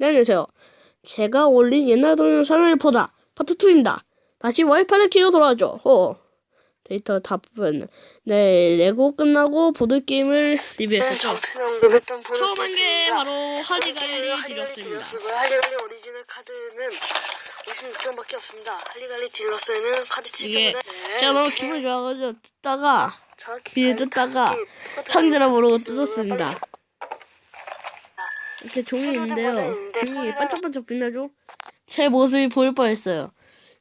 네, 안녕하세요. 제가 올린 옛날 동영상을 보다 파트 2입니다. 다시 와이파이를 켜고 돌아왔죠. 어. 데이터 다 부분. 네, 레고 끝나고 보드 게임을 리뷰했었죠. 보드 처음 한 게. 바로 하리갈리 딜러스입니다. 할리갈리 오리지널 카드는 56점밖에 없습니다. 할리갈리 딜러스에는 카드 7점 이게 제가 너무 기분이 좋아가지고 듣다가 비를 뜯다가 상자를 모르고 뜯었습니다. 이렇게 종이 있는데요. 종이 반짝반짝 빛나죠? 제 모습이 보일 뻔했어요.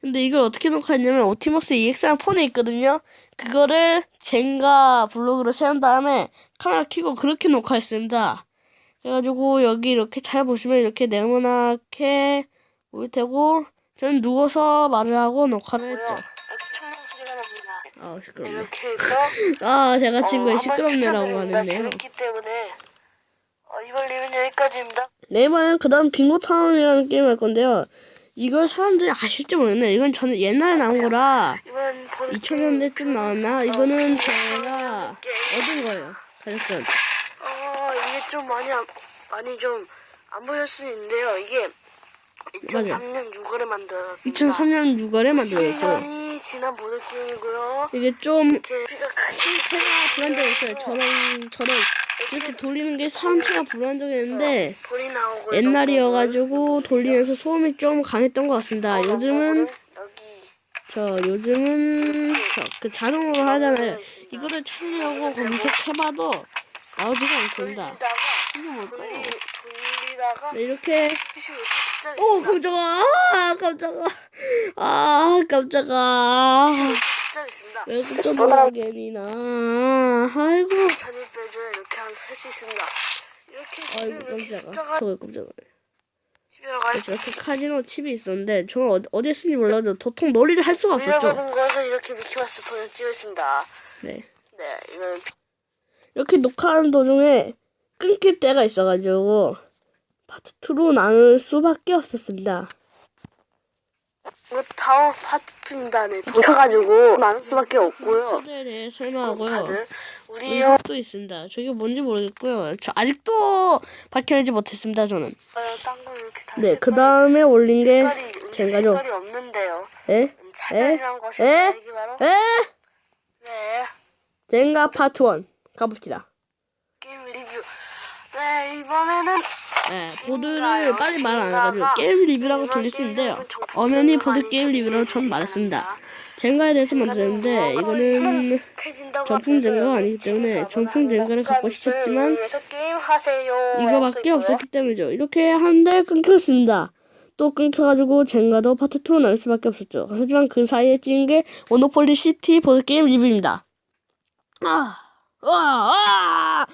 근데 이걸 어떻게 녹화했냐면 오티머스 EX랑 폰에 있거든요. 그거를 젠가 블로그로 세운 다음에 카메라 켜고 그렇게 녹화했습니다. 그래가지고 여기 이렇게 잘 보시면 이렇게 네모나게 보일 테고 저는 누워서 말을 하고 녹화를 했죠. 아 시끄럽네. 아 제가 친구에 어, 시끄럽네라고. 하는데요. 이번 리뷰는 여기까지입니다. 네 이번엔 그 다음 빙고타운이라는 게임 할 건데요. 이걸 사람들이 아실지 모르겠네. 이건 저는 옛날에 나온 거라 이번 보드 2000년대쯤 나왔나? 이거는 제가 얻은 거예요. 가졌어요. 어 이게 좀 많이 안, 많이 좀 안 보일 수 있는데요. 이게 2003년 6월에 만들어졌습니다. 2003년 6월에 만들었죠. 7년이 지난 보드 게임이고요. 이게 좀 상태가 불안정했어요. 저런 저런 이렇게 돌리는 게 상태가 불안정했는데 나오고 옛날이어가지고 돌리면서 소음이 좀 강했던 것 같습니다. 요즘은 여기 저 요즘은 저 그 자동으로 하잖아요. 이거를 찾으려고 검색해봐도 나오지가 않습니다. 이게 뭘까요? 네, 이렇게 갑자기 오. 깜짝아 아 깜짝아 아 깜짝아 갑자기 있습니다. 왜 깜짝아 괜히나 아이고 천천히 빼줘야 이렇게 할 수 있습니다. 이렇게 아이고 이렇게 깜짝아 숫자가 저거 깜짝아 집에 갈수 이렇게 카지노 칩이 있었는데 저는 어디, 어디에 쓰는지 몰라도 도통 놀이를 할 수가 없었죠 돌려받은 것을 이렇게 미키마스 돈을 찍어 있습니다. 네 네, 이건 이렇게 녹화하는 도중에 끊길 때가 있어가지고 파트 2로 나눌 수밖에 없었습니다 이거 다음 파트 2입니다. 네, 돌려가지고 나눌 수밖에 없고요. 카드에 대해 설명하고요 카드 우리 형 이것도 있습니다 저게 뭔지 모르겠고요 저 아직도 밝혀내지 못했습니다 저는 이렇게 다 네 그 다음에 올린 게 젠가죠 색깔이 없는데요. 에? 음, 차별이란 것이 에? 이게 바로 에? 네 젠가 파트 1 가봅시다 게임 리뷰. 네 이번에는 네. 보드를 빨리 말 안 해가지고 게임 리뷰라고 돌릴 수 있는데요 엄연히 보드 게임 리뷰라고 좀전 말했습니다 젠가에 대해서 만들었는데 이거는 하셔서 젠가가 아니기 때문에 하는 젠가를 갖고 싶었지만. 이거밖에. 없었기 때문이죠 이렇게 하는데 끊겼습니다 또 끊겨가지고 젠가도 파트 2로 나올 수밖에 없었죠 하지만 그 사이에 찍은 게 모노폴리 시티 보드 게임 리뷰입니다 아, 아, 아!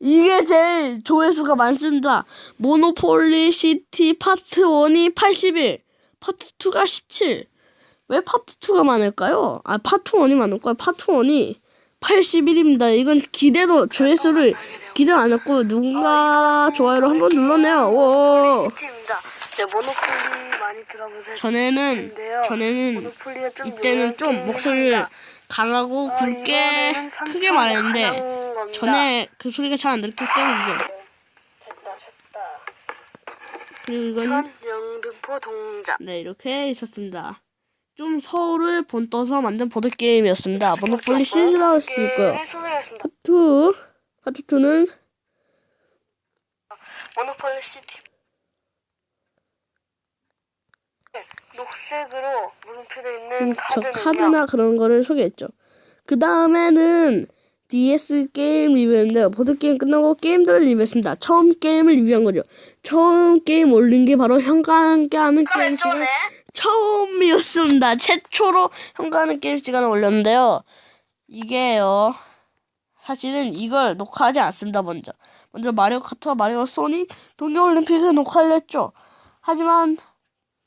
이게 제일 조회수가 많습니다. 모노폴리 시티 파트 1이 81, 파트 2가 17. 왜 파트 2가 많을까요? 아, 파트 1이 많을까요? 파트 1이 81입니다. 이건 기대도 조회수를 기대 안 했고 누군가 좋아요를 한번 눌렀네요. 오. 네 모노폴리 많이 들어보세요. 전에는. 전에는 이때는 좀 목소리를. 강하고 어, 굵게 크게 말했는데. 전에 그 소리가 잘 안 들었기 때문이죠. 그리고 이건 천영등포 동작. 네 이렇게 있었습니다. 좀 서울을 본떠서 만든 보드 게임이었습니다. 모노폴리 시리즈라고 할수 있고요. 파트 2 파트 2는 모노폴리 시티. 네, 녹색으로 물음표도 있는 저 카드는요. 카드나 그런 거를 소개했죠. 그 다음에는 DS 게임 리뷰였는데요. 보드 게임 끝나고 게임들을 리뷰했습니다. 처음 게임을 리뷰한 거죠. 처음 게임 올린 게 바로 현관께 하는 게임 시간 처음이었습니다. 최초로 현관 하는 게임 시간을 올렸는데요. 이게요. 사실은 이걸 녹화하지 않습니다. 먼저 먼저 마리오 카트와 마리오 소닉 동계올림픽을 녹화를 했죠. 하지만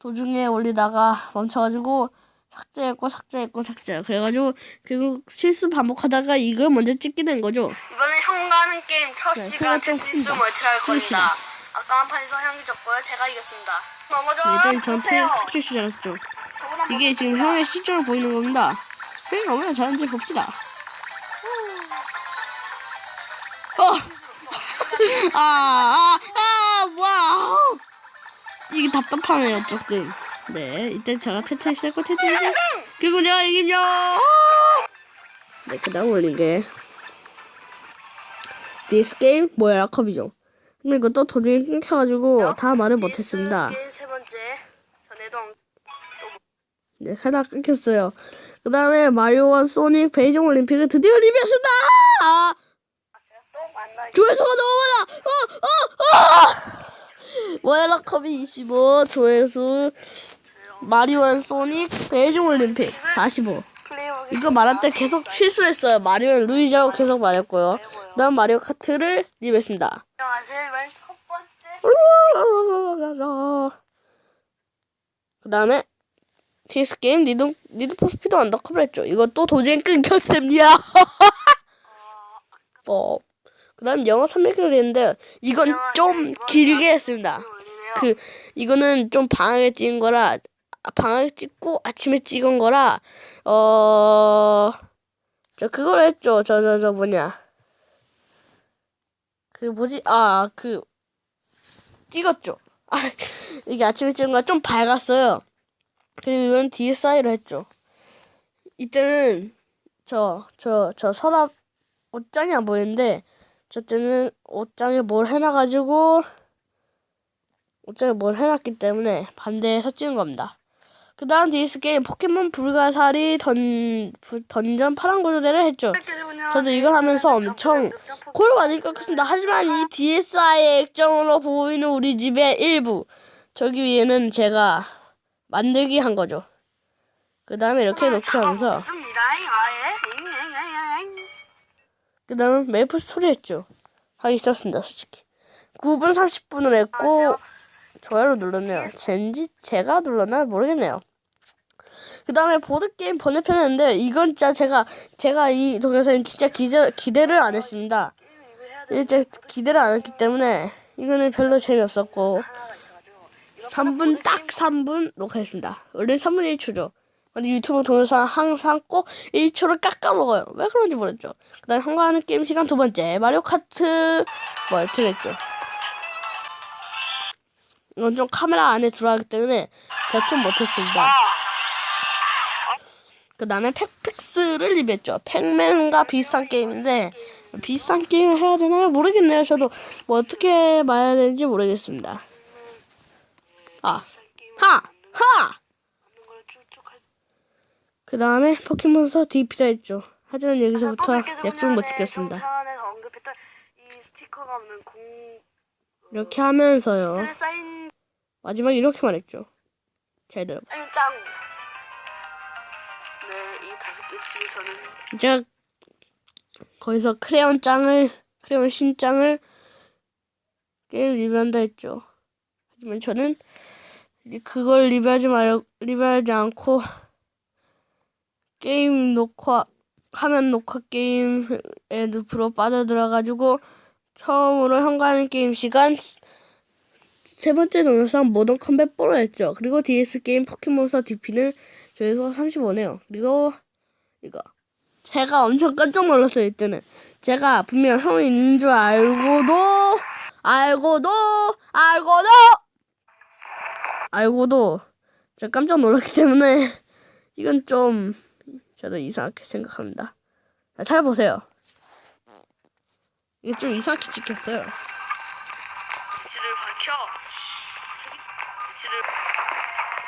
도중에 올리다가 멈춰가지고 삭제했고 삭제했고 삭제. 그래가지고 결국 실수 반복하다가 이걸 먼저 찍게 된 거죠. 이번엔 형 가는 게임 첫 네, 시간 테트리스 큽니다. 멀티를 할큰 시간. 겁니다. 아까 한 판에서 형이 졌고요. 제가 이겼습니다. 넘어져 일단 전 보세요. 탁시 시작했죠. 저보다 이게 지금 형의 시점을 보이는 겁니다. 형이 얼마나 잘하는지 봅시다. 어! 아, 아! 답답하네요 조금. 네, 이때 제가 퇴퇴했고 퇴퇴했고 그리고 내가 이기면 네, 그다음 올린 게 디스 게임 뭐야 컵이죠. 근데 이것도 도중에 끊겨가지고 다 말을 못했습니다. 게임 세 번째. 전에도 안- 네, 하나 끊겼어요. 그 다음에 마리오와 소닉 베이징 올림픽을 드디어 리뷰했습니다! 아. 조회수가 너무 많아! 어, 어, 어! 워라컵이 25, 조회수, 마리오와 소닉 베이징 올림픽 45. 플레이하기 이거 말할 때 계속 실수했어요. 마리오 루이지라고 계속 말했고요. 그 다음 마리오 카트를 리뷰했습니다. 그 다음에 TS 게임 니드 니드 포 스피드 언더커버 했죠. 이것도 도저히 끊겼습니다. 어. 그 다음 영어 300개를 했는데 이건 좀 길게 했습니다. 그 이거는 좀 방학에 찍은 거라 아, 방학에 찍고 아침에 찍은 거라 어 저 그걸 했죠. 저 저 저 뭐냐 그 뭐지 아 그 찍었죠. 아 이게 아침에 찍은 거라 좀 밝았어요. 그리고 이건 DSI로 했죠. 이때는 저 저 저 서랍 옷장이 안 보이는데 저 때는 옷장에 뭘 해놔가지고 옷장에 뭘 해놨기 때문에 반대해서 찍은 겁니다. 그 다음 DS 게임 포켓몬 불가사리 던, 부- 던전 파란 구조대를 했죠. 저도 이걸 하면서 엄청 코를 많이 깎았습니다. 하지만 이 DSI의 액정으로 보이는 우리 집의 일부 저기 위에는 제가 만들기 한 거죠. 그 다음에 이렇게 놓고 하면서. 그 다음 메이플 스토리 했죠. 하기 싫었습니다, 솔직히. 9분 30분을 했고, 좋아요를 눌렀네요. 젠지? 제가 눌렀나? 모르겠네요. 그 다음에 보드게임 번외편 했는데, 이건 진짜 제가, 제가 이 동영상에 진짜 기대, 기대를 안 했습니다. 이제 기대를 안 했기 때문에, 이거는 별로 재미없었고, 3분, 딱 3분 녹화했습니다. 원래 3분 1초죠. 근데 유튜브 동영상 항상 꼭 1초를 깎아 먹어요. 왜 그런지 모르겠죠. 그 다음에 한가하는 게임 시간 두 번째. 마리오 카트, 뭐, 이렇게 했죠. 이건 좀 카메라 안에 들어가기 때문에 제가 좀 못했습니다. 그 다음에 팩픽스를 리뷰했죠. 팩맨과 비슷한 게임인데, 비슷한 게임을 해야 되나요? 모르겠네요. 저도 뭐 어떻게 말해야 되는지 모르겠습니다. 아, 하! 하! 그 다음에 포켓몬스터 디피라 했죠. 하지만 여기서부터 약속 못 지켰습니다. 이 이렇게 하면서요. 셀 사인 마지막 이렇게 말했죠. 잘 들어봐. 짱. 네, 이 다섯 개 중에서는 제가 거기서 크레용 짱을 크레용 신짱을 게임 리뷰한다 했죠. 하지만 저는 리- 그걸 리뷰하지 말 리뷰하지 않고 게임 녹화 화면 녹화 게임에 늪으로 빠져들어가지고 처음으로 현가하는 게임 시간 세 번째 동영상 모던 컴뱃 뽀로 했죠. 그리고 DS 게임 포켓몬스터 DP는 조회수가 35네요. 그리고 이거 제가 엄청 깜짝 놀랐어요 이때는 제가 분명 형이 있는 줄 알고도 알고도 알고도 알고도 제가 깜짝 놀랐기 때문에 이건 좀 저도 이상하게 생각합니다. 자, 잘 보세요. 이게 좀 이상하게 찍혔어요.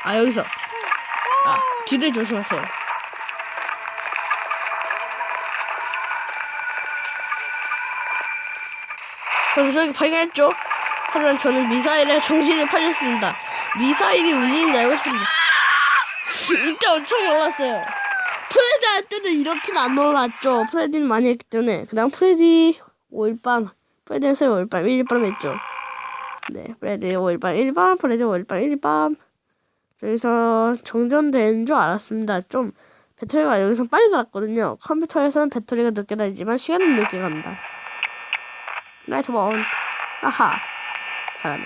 아 여기서. 아 길을 조심하세요. 여기 발견했죠 하지만 저는 미사일에 정신이 팔렸습니다. 미사일이 움직이는 줄 알고 있습니다. 이때 엄청 놀랐어요 프레디 할 때는 이렇게는 안 놀랐죠 프레디는 많이 했기 때문에 그 다음 프레디 5일밤 프레디에서 5일밤 1일밤 했죠 네 프레디 5일밤 1일밤 프레디 5일밤 1일밤 여기서 정전된 줄 알았습니다. 좀 배터리가 여기서 빨리 닳거든요. 컴퓨터에서는 배터리가 늦게 다니지만 시간은 늦게 갑니다. 나이트 본. 아하. 잘하네.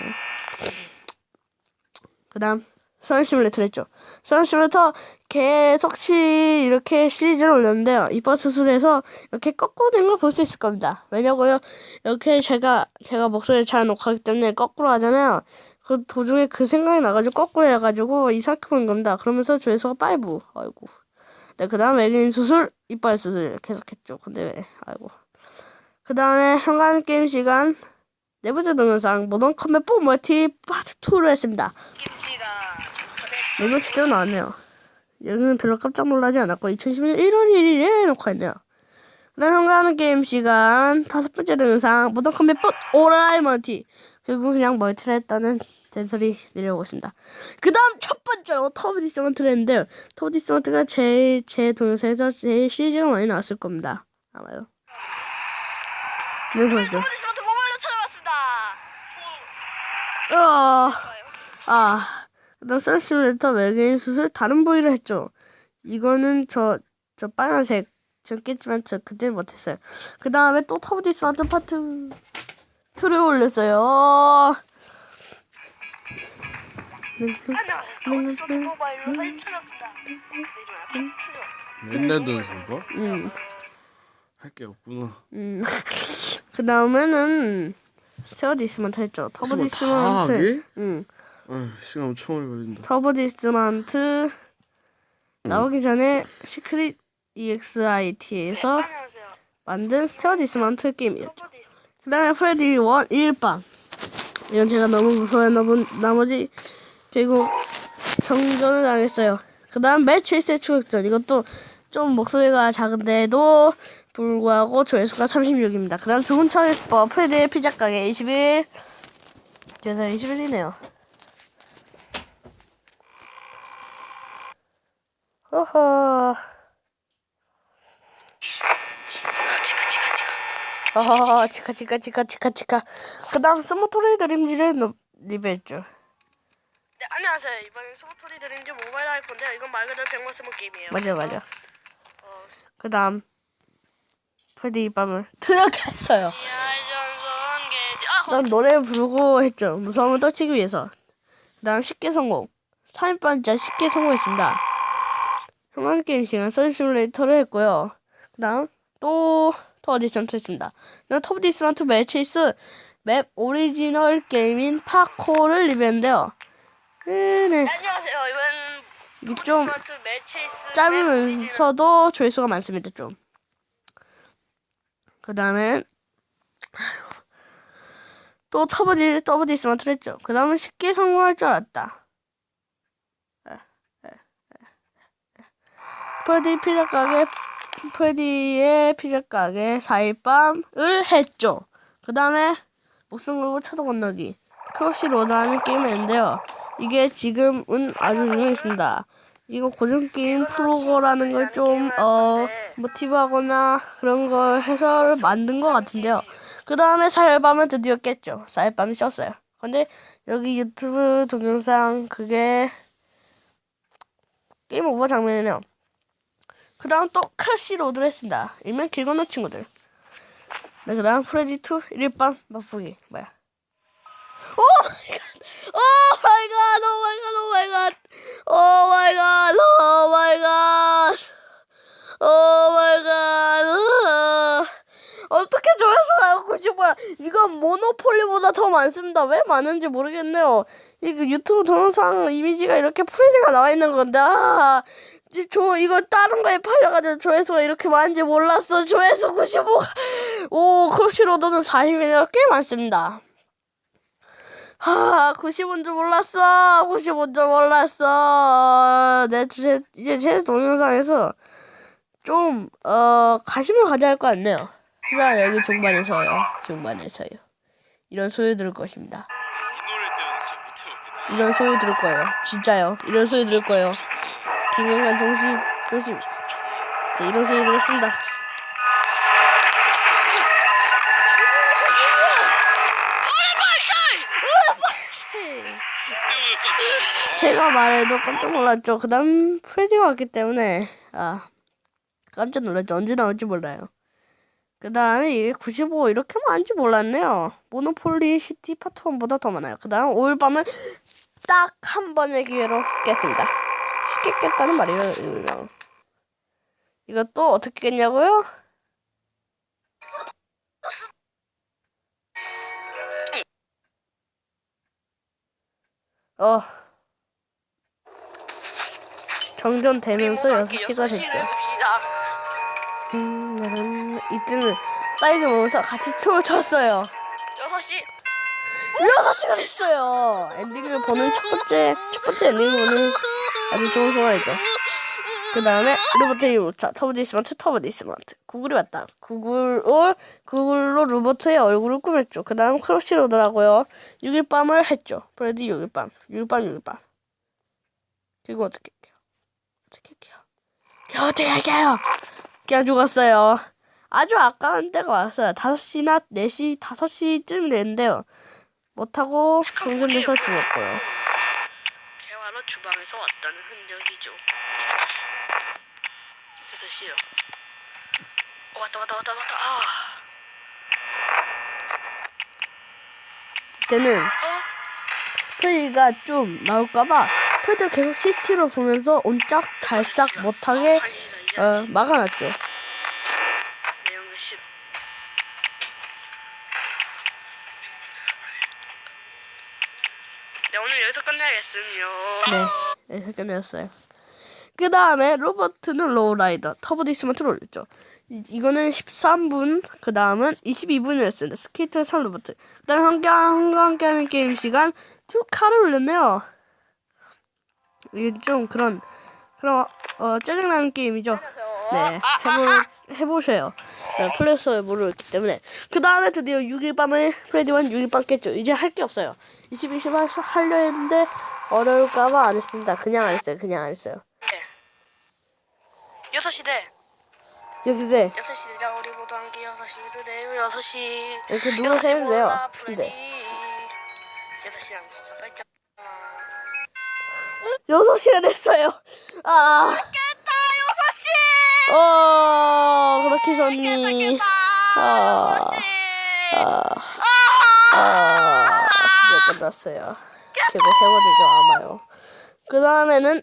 그 다음, 선 시뮬레이터 했죠. 선 시뮬레이터 계속 시, 이렇게 시리즈를 올렸는데요. 이번 수술에서 이렇게 거꾸로 된 걸 볼 수 있을 겁니다. 왜냐고요? 이렇게 제가, 제가 목소리를 잘 녹화하기 때문에 거꾸로 하잖아요. 그 도중에 그 생각이 나가지고 거꾸로 해가지고 이상하게 보는 겁니다. 그러면서 조회수가 5. 아이고. 네, 그 다음 외계인 수술, 이빨 수술 계속했죠. 근데 왜, 아이고. 그 다음에 현관 게임 시간, 네 번째 동영상, 모던 컴뱃 뽀 멀티 파트 2를 했습니다. 김씨가 이거 진짜 나왔네요. 여기는 별로 깜짝 놀라지 않았고 2011년 1월 1일에 녹화했네요. 그다음 현관하는 게임 시간 다섯 번째 동영상 모던 컴뱃 뽀 오라이 멀티 결국 그냥 멀티를 했다는 잔소리 내려오고 있습니다. 그 다음 첫 번째로 터보 디스먼트를 했는데 터보 디스먼트가 제, 제 동영상에서 제일 시리즈가 많이 나왔을 겁니다. 아마요. 네, 보시죠. 스마트 모바일로 찾아왔습니다. 어, 아, 서시뮬레이터 외계인 수술 다른 부위를 했죠. 이거는 저, 저 빨간색 적겠지만 저 그때 못했어요. 그 다음에 또 터보 디스마트 파트 2를 올렸어요. 하나, 모바일로. 맨날 동영상 봐? 음, 할게 없구나. 음. 그 다음에는 디스먼트 했죠. 하게? 응. 아휴 시간 엄청 오래 걸린다. 터보 디스먼트 나오기 전에 시크릿 EXIT에서 안녕하세요. 만든 스테어 디스먼트 게임이에요. 디스. 그 다음에 프레디 원 1방. 이건 제가 너무 무서워했나 본 나머지 결국 정전을 당했어요. 그 다음 매치 1세 추격전. 이것도 좀 목소리가 작은데도 불구하고 조회수가 36입니다. 그 다음 좋은 차의 스포 프레디의 피자 가게 21. 그래서 21이네요. 허허. 치카 치카 치카. 아, 치카 치카 치카. 그 다음 스모토리 드림즈를 노- 리뷰했죠. 네, 안녕하세요. 이번엔 스포토리 드림즈 모바일 할 건데요. 이건 말 그대로 백만 스모 게임이에요. 맞아 맞아. 어, 그 다음 프레디 이 밤을 트럭했어요. 아, 그다음 노래 부르고 했죠. 무서움을 떨치기 위해서. 그 다음 쉽게 성공. 3인 진짜 쉽게 성공했습니다. 형광 게임 시간 서지 시뮬레이터를 했고요. 그다음 또 터보 디스먼트 했습니다. 그다음 터보 디스먼트 매치스 맵 오리지널 게임인 파코를 리뷰했는데요. 음, 네. 안녕하세요. 이번 좀 짧으면서도 조회수가 많습니다 좀. 그 다음에 또 터보디 터보디 스마트를 했죠. 그 다음은 쉽게 성공할 줄 알았다. 프레디 피자 가게 프레디의 피자 가게 4일 밤을 했죠. 그 다음에 목숨 걸고 차도 건너기 크로시 로드하는 게임을 했는데요. 이게 지금은 아주 유명했습니다. 이거 고전 게임 프로거라는 걸 좀 어 모티브하거나 그런 거 해서 만든 것 같은데요. 그 다음에 4일 밤을 드디어 깼죠. 4일 밤이 쉬었어요. 근데 여기 유튜브 동영상 그게 게임 오버 장면이네요. 그 다음 또 크래시 로드를 했습니다. 일명 길 건너 친구들. 네, 그 다음 프레디 2 1일밤 맛보기. 뭐야. 오 마이 갓! 오 마이 갓! 오 마이 갓! 오 마이 갓! 오 마이 갓! 오 마이 갓! 오 마이 갓! 어떻게 조회수가 90뭐야? 이건 모노폴리보다 더 많습니다. 왜 많은지 모르겠네요. 이거 유튜브 동영상 이미지가 이렇게 프레디가 나와 있는 건데, 아, 이- 저 이거 다른 거에 팔려가지고 조회수가 이렇게 많은지 몰랐어. 조회수 95. 오, 크로시로드는 40이네요. 꽤 많습니다. 하, 90인 줄 몰랐어. 90인 줄 몰랐어. 내, 제, 이제 제 동영상에서 좀, 어, 관심을 가져야 할 것 같네요. 자, 여기 중반에서요. 중반에서요. 이런 소리 들을 것입니다. 이런 소리 들을 거예요. 진짜요. 이런 소리 들을 거예요. 김영관 조심, 조심. 자, 이런 소리 들었습니다. 제가 말해도 깜짝 놀랐죠. 그 다음 프레디가 왔기 때문에, 아, 깜짝 놀랐죠. 언제 나올지 몰라요. 그 다음에 이게 95 이렇게 많은지 몰랐네요. 모노폴리 시티 파트 1보다 더 많아요. 그 다음 5일 밤은 딱 한 번의 기회로 깼습니다. 쉽게 깼다는 말이에요. 이거. 이것도 어떻게 깼냐고요? 어 정전되면서 우리 6시가 됐죠. 음, 음, 이때는 딸기 먹으면서 같이 춤을 췄어요. 6시 6시가 됐어요. 엔딩을 보는 첫 번째, 첫 번째 엔딩을 보는 아주 좋은 순간이죠. 그 다음에 로버트 이로차 터보 디 스마트 터보 디 스마트 구글이 왔다. 구글을 구글로 로버트의 얼굴을 꾸몄죠. 그 다음 크러쉬로 오더라고요. 6일 밤을 했죠. 프레디 6일 밤, 6일 밤, 6일 밤. 그리고 어떻게 할게요? 어떻게 할게요? 어떻게 할게요? 그냥 죽었어요. 아주 아까운 때가 왔어요. 5시나 4시, 5시쯤 됐는데요. 못하고 정전돼서 죽었고요. 주방에서 왔다는 흔적이죠. 그래서 싫어. 어, 왔다 왔다 왔다 왔다. 아. 이때는 어? 프레디가 좀 나올까봐 프레디가 계속 CCTV로 보면서 온짝 달싹 못하게 할 일이다, 이 어. 막아놨죠. 내용이 싫어. 네, 오늘 여기서 끝내야겠습요. 네, 네 끝냈어요. 그 다음에 로버트는 로우라이더, 터보 디스먼트를 올렸죠. 이, 이거는 13분, 그 다음은 22분이었습니다. 스케이트 3 로버트. 그 다음 함께, 함과 함께하는 게임 시간 두 칼을 올렸네요. 이게 좀 그런, 그런, 어, 짜증나는 게임이죠. 네, 해보, 해보세요. 네, 플레이스에 모르기 때문에. 그 다음에 드디어 6일 밤에 프레디와 6일 밤 깼죠. 이제 할 게 없어요. 20, 20 할- 하려 했는데 어려울까봐 안 했습니다. 그냥 안 했어요. 그냥 안 했어요. 네. 6시 돼. 여기서 6시 되자 우리 모두 함께 6시도 돼요 6시 이렇게 누워서 해도 돼요. 근데 프레디 6시랑 진짜 빨리 6시가 됐어요. 아, 6시 어, 그렇게 좋니. 아, 아, 아, 드디어 끝났어요. 결국 해버리죠, 아마요. 그 다음에는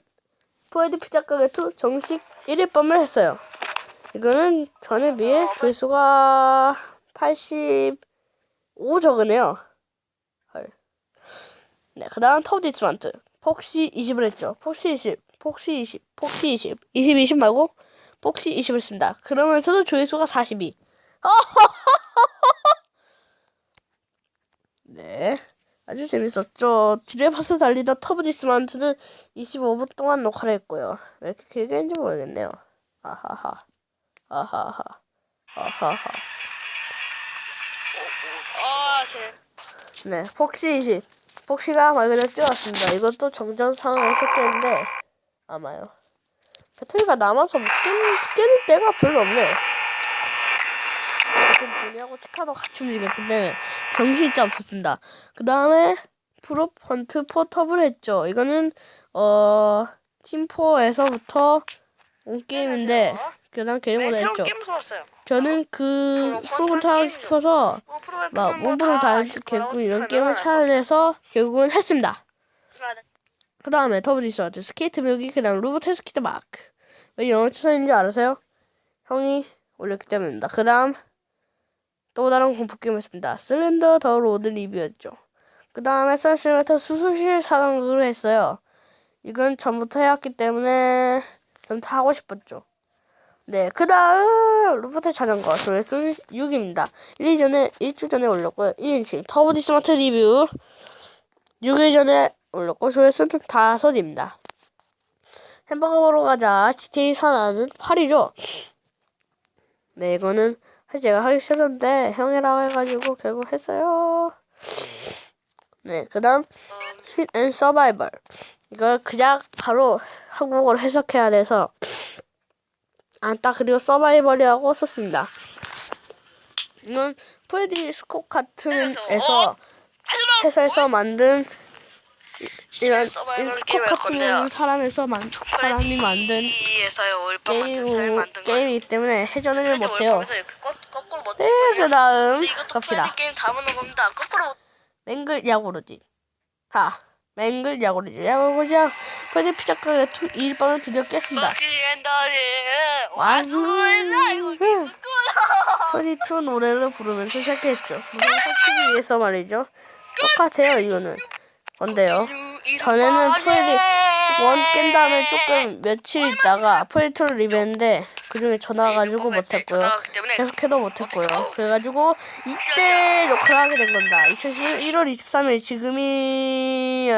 포에드 피자 가게 2 정식 1일 밤을 했어요. 이거는 전에 비해 조회수가 85 적으네요. 헐. 네, 그 다음 터브 디스만트. 폭시 20을 했죠. 폭시 20, 폭시 20, 폭시 20, 20, 20 말고 폭시 20을 쓴다. 그러면서도 조회수가 42. 네. 아주 재밌었죠. 지뢰파스 달리다 터브 디스만트는 25분 동안 녹화를 했고요. 왜 이렇게 길게 했는지 모르겠네요. 아하하. 아하하. 아하하. 아 제 네, 폭시 20. 폭시가 말 그대로 뛰어왔습니다. 이것도 정전 상황에서 깼는데, 아마요. 배터리가 남아서 뭐 깨는, 깨는 때가 별로 없네. 어떤 본이하고 치카도 같이 움직였기 때문에 정신이 짜 없었습니다. 그 다음에 프로 펀트 포터블 했죠. 이거는, 어, 팀4에서부터 온 게임인데, 그 다음 개념을 네, 했죠. 저는 그 프로 프로그램 하고. 싶어서 뭐 프로그램 막뭐 몸부를 다 결국 이런 게임을 할 찾아내서 결국은 했습니다. 그 다음에 더블디스와트 스케이트 묘기 그 다음 로봇 스케이트 마크 왜 영어 추천인지 알아세요? 형이 올렸기 때문입니다. 그 다음 또 다른 공포 게임을 했습니다. 슬렌더 더 로드 리뷰였죠. 그 다음에 선시메터 수수실 사강극을 했어요. 이건 전부터 해왔기 때문에 좀 다 하고 싶었죠. 네, 그 다음 로봇의 자전거 조회수는 6입니다. 1일 전에 일주 전에 올렸고요. 1인칭 터보 디 스마트 리뷰 6일 전에 올렸고 조회수는 5입니다. 햄버거 먹으러 가자. GTA 산하는 8이죠. 네, 이거는 사실 제가 하기 싫었는데 형이라고 해가지고 결국 했어요. 네, 그 다음 핏앤 서바이벌 이걸 그냥 바로 한국어로 해석해야 돼서 안딱 그리고 서바이벌이라고 썼습니다. 이건 프레디 스콧 카튼에서 회사에서 만든 이- 이런 서바이벌 스콧 게임을 할 건데요. 같은 사람에서 만 사람이 만든 에서요 올빵 같은 사람이 게임 만든 거 게임이기 때문에 회전을 못해요. 올빵에서 이렇게 거, 거꾸로 못 네, 그 다음 근데 이것도 갑시다. 게임 다 보는 겁니다 거꾸로 못 맹글 야구르지. 자, 맹글 야구르지. 야구르지. 프레디 피자가게 2일 밤을 드디어 깼습니다. 이거 미스구나 프레디 2 노래를 부르면서 시작했죠. 무슨 터치기 위해서 말이죠. 똑같아요, 이거는. 건데요. 전에는 프레디 원깬 다음에 조금 며칠 있다가 프레디터를 리뷰했는데 그 중에 전화 와가지고 못했고요. 계속해도 못했고요. 그래가지고 이때 녹화를 하게 된 겁니다. 2011 1월 23일 지금이 어,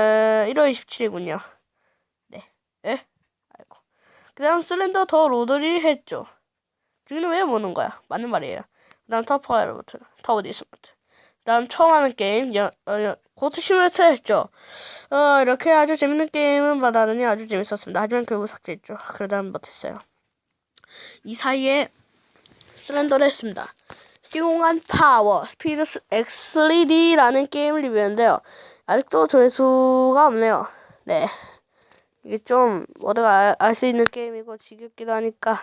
1월 27일군요. 네. 에? 아이고. 그 다음 슬렌더 더 로드를 했죠. 여기는 왜 보는 거야? 맞는 말이에요. 그 다음 터퍼 로버트, 타워 디스마트. 그 다음 처음 하는 게임, 여, 어, 여, 고트 시뮬레이터 했죠. 어, 이렇게 아주 재밌는 게임은 받았느니 아주 재밌었습니다. 하지만 결국 삭제했죠. 그러다 못했어요. 이 사이에 슬렌더를 했습니다. 시공한 파워, 스피드 X3D라는 게임을 리뷰했는데요. 아직도 조회수가 없네요. 네. 이게 좀 모두가 알수 있는 게임이고 지겹기도 하니까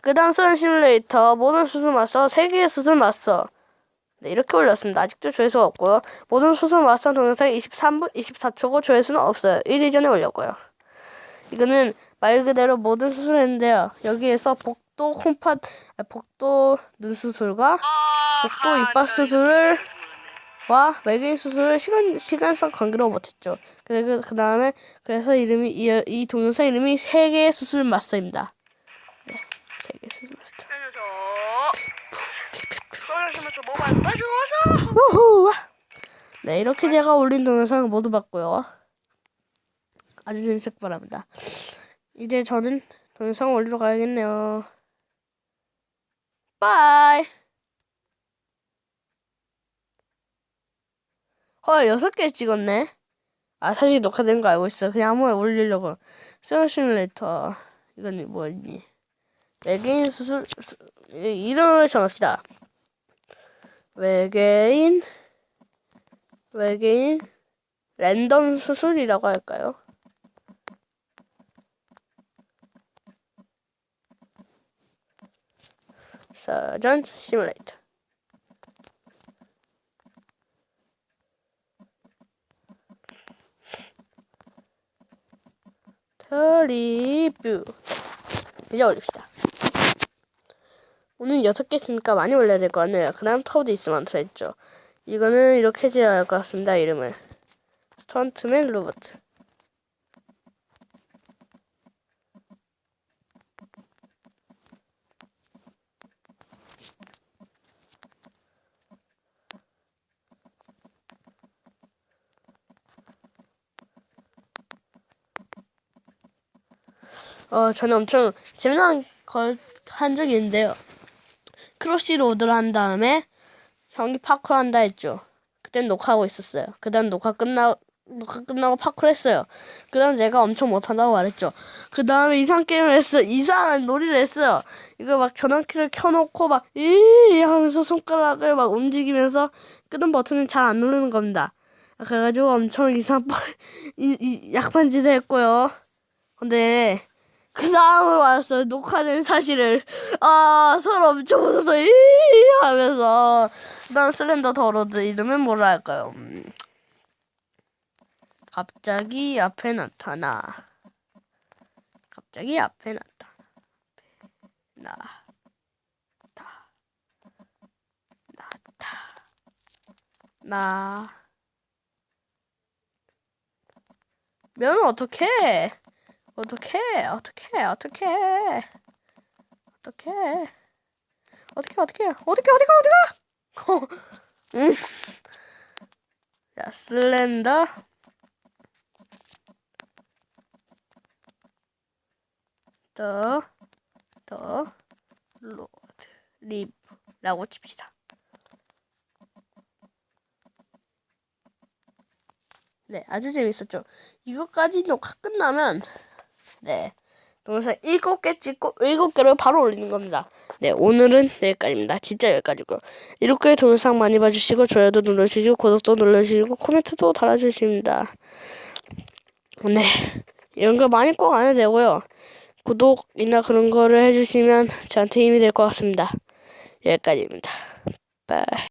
그 다음 선 시뮬레이터 모든 수술 마스터 세개의 수술 마스터 네 이렇게 올렸습니다. 아직도 조회수가 없고요. 모든 수술 마스터 동영상이 23분 24초고 조회수는 없어요. 1일 전에 올렸고요. 이거는 말 그대로 모든 수술을 했는데요. 여기에서 복도 홈팟 아, 복도 눈 수술과 복도 이빨 수술을 와 외계인 수술을 시간 시간상 관계로 못했죠. 그리고 그 다음에 그래서 이름이 이, 이 동영상 이름이 세계 수술 마스터입니다. 네, 세계 수술 마스터. 우후. 네 이렇게 제가 올린 동영상 모두 봤고요. 아주 재밌었기 바랍니다. 이제 저는 동영상 올리러 가야겠네요. 빠이. 헐 여섯 개 찍었네. 아 사실 녹화된 거 알고 있어. 그냥 한번 올리려고. 세어 시뮬레이터 이건 뭐였니? 외계인 수술 수, 이- 이름을 정합시다. 외계인 외계인 랜덤 수술이라고 할까요? 서전 시뮬레이터 리뷰 이제 올립시다. 오늘 여섯 개 있으니까 많이 올려야 될 것 같네요. 그 다음 터도 있으면 들어있죠. 이거는 이렇게 지어야 할 것 같습니다. 이름을 스턴트맨 로버트. 어, 저는 엄청 재미난 걸 한 적이 있는데요. 크로시 로드를 한 다음에 경기 파쿠 한다 했죠. 그땐 녹화하고 있었어요. 그 다음 녹화 끝나, 녹화 끝나고 파쿠를 했어요. 그 다음 제가 엄청 못한다고 말했죠. 그 다음에 이상 게임을 했어요. 이상한 놀이를 했어요. 이거 막 전원키를 켜놓고 막, 이 하면서 손가락을 막 움직이면서 끄는 버튼을 잘 안 누르는 겁니다. 그래가지고 엄청 이상, 이, 이 약반 짓을 했고요. 근데, 그 다음으로 알았어요. 녹화된 사실을. 아, 서로 엄청 웃어서, 이 하면서. 난 슬렌더 더로드 이름은 뭐라 할까요? 음. 갑자기 앞에 나타나. 갑자기 앞에 나타나. 나. 타. 나타. 나. 면은 어떻게? 어떻게? 어떻게? 어떻게? 어떻게? 어떻게 어떻게 어떻게 어디가 어디가? 응. 자 슬렌더 더 더 로드 리브라고 칩시다. 네, 아주 재밌었죠. 이거까지 녹화 끝나면 네. 동영상 7개 찍고 7개를 바로 올리는 겁니다. 네, 오늘은 여기까지입니다. 진짜 여기까지고요. 이렇게 동영상 많이 봐주시고 좋아요도 눌러주시고 구독도 눌러주시고 코멘트도 달아주십니다. 네, 이런 거 많이 꼭 안 해도 되고요. 구독이나 그런 거를 해주시면 저한테 힘이 될 것 같습니다. 여기까지입니다. 바이.